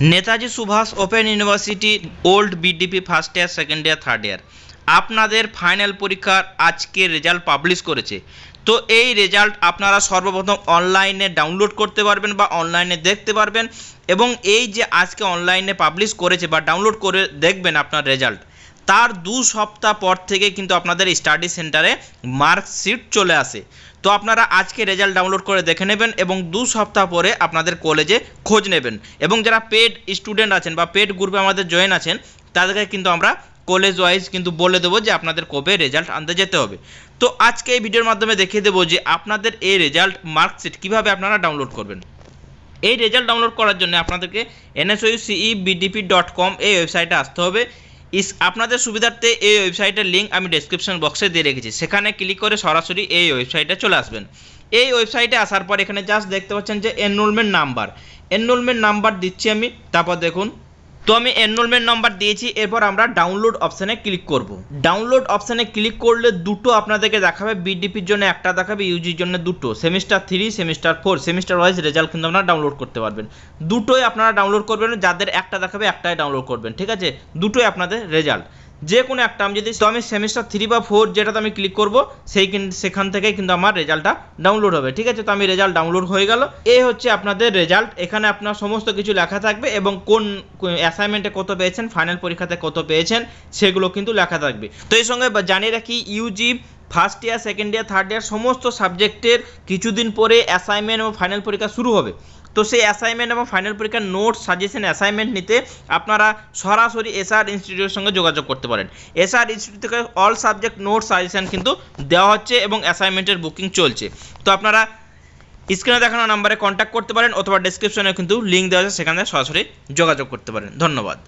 Netaji Subhash open university, old BDP first year, second year, third year. আপনাদের final পরীক্ষার আজকে result publish করেছে। তো এই রেজাল্ট আপনারা সর্বপ্রথম অনলাইনে ডাউনলোড করতে পারবেন বা অনলাইনে দেখতে পারবেন এবং এই যে আজকে অনলাইনে পাবলিশ করেছে বা ডাউনলোড করে দেখবেন আপনার রেজাল্ট। তার দু সপ্তাহ পর থেকে কিন্তু আপনাদের স্টাডি সেন্টারে মার্কশিট চলে আসে। তো আপনারা আজকে রেজাল্ট ডাউনলোড করে দেখে নেবেন এবং দু সপ্তাহ পরে আপনাদের কলেজে খোঁজ নেবেন। এবং যারা পেড স্টুডেন্ট আছেন বা পেড গ্রুপে আমাদের জয়েন আছেন, তাদেরকে কিন্তু আমরা কলেজ ওয়াইজ কিন্তু বলে দেবো যে আপনাদের কবে রেজাল্ট আনতে যেতে হবে। তো আজকে এই ভিডিওর মাধ্যমে দেখিয়ে দেবো যে আপনাদের এই রেজাল্ট মার্কশিট কীভাবে আপনারা ডাউনলোড করবেন। এই রেজাল্ট ডাউনলোড করার জন্য আপনাদেরকে এনএসইউ সিই বিডিপি ডট কম এই ওয়েবসাইটে আসতে হবে। ইস, আপনাদের সুবিধার্থে এই ওয়েবসাইটের লিঙ্ক আমি ডেসক্রিপশন বক্সে দিয়ে রেখেছি। সেখানে ক্লিক করে সরাসরি এই ওয়েবসাইটে চলে আসবেন। এই ওয়েবসাইটে আসার পর এখানে জাস্ট দেখতে পাচ্ছেন যে এনরোলমেন্ট নাম্বার এনরোলমেন্ট নাম্বার দিচ্ছি আমি, তারপর দেখুন তো আমি এনরোলমেন্ট নাম্বার দিয়েছি, এরপর আমরা ডাউনলোড অপশানে ক্লিক করব। ডাউনলোড অপশানে ক্লিক করলে দুটো আপনাদেরকে দেখাবে বিডিপির জন্য একটা দেখাবে ইউজির জন্য দুটো। Semester three semester four semester wise result কিন্তু আপনারা ডাউনলোড করতে পারবেন। দুটোই আপনারা ডাউনলোড করবেন, যাদের একটা দেখাবে, একটাই ডাউনলোড করবেন, ঠিক আছে? দুটোই আপনাদের রেজাল্ট যে কোনো একটা, আমি যদি, তো আমি সেমিস্টার থ্রি বা ফোর যেটাতে আমি ক্লিক করব, সেই সেখান থেকেই কিন্তু আমার রেজাল্টটা ডাউনলোড হবে, ঠিক আছে? তো আমি রেজাল্ট ডাউনলোড হয়ে গেল। এই হচ্ছে আপনাদের রেজাল্ট, এখানে আপনার সমস্ত কিছু লেখা থাকবে এবং কোন অ্যাসাইনমেন্টে কত পেয়েছেন ফাইনাল পরীক্ষাতে কত পেয়েছেন, সেগুলো কিন্তু লেখা থাকবে। তো এই সঙ্গে জানিয়ে রাখি UG first year second year third year সমস্ত সাবজেক্টের কিছুদিন পরে অ্যাসাইনমেন্ট এবং ফাইনাল পরীক্ষা শুরু হবে। তো সেই অ্যাসাইনমেন্ট এবং ফাইনাল পরীক্ষার নোটস সাজেশন অ্যাসাইনমেন্ট নিতে আপনারা সরাসরি এসআর ইনস্টিটিউটের সঙ্গে যোগাযোগ করতে পারেন। এসআর ইনস্টিটিউট থেকে অল সাবজেক্ট নোটস সাজেশন কিন্তু দেওয়া হচ্ছে এবং অ্যাসাইনমেন্টের বুকিং চলছে। তো আপনারা স্ক্রিনে দেখানো নাম্বারে কন্ট্যাক্ট করতে পারেন অথবা ডেসক্রিপশনে কিন্তু লিঙ্ক দেওয়া আছে, সেখানে সরাসরি যোগাযোগ করতে পারেন। ধন্যবাদ।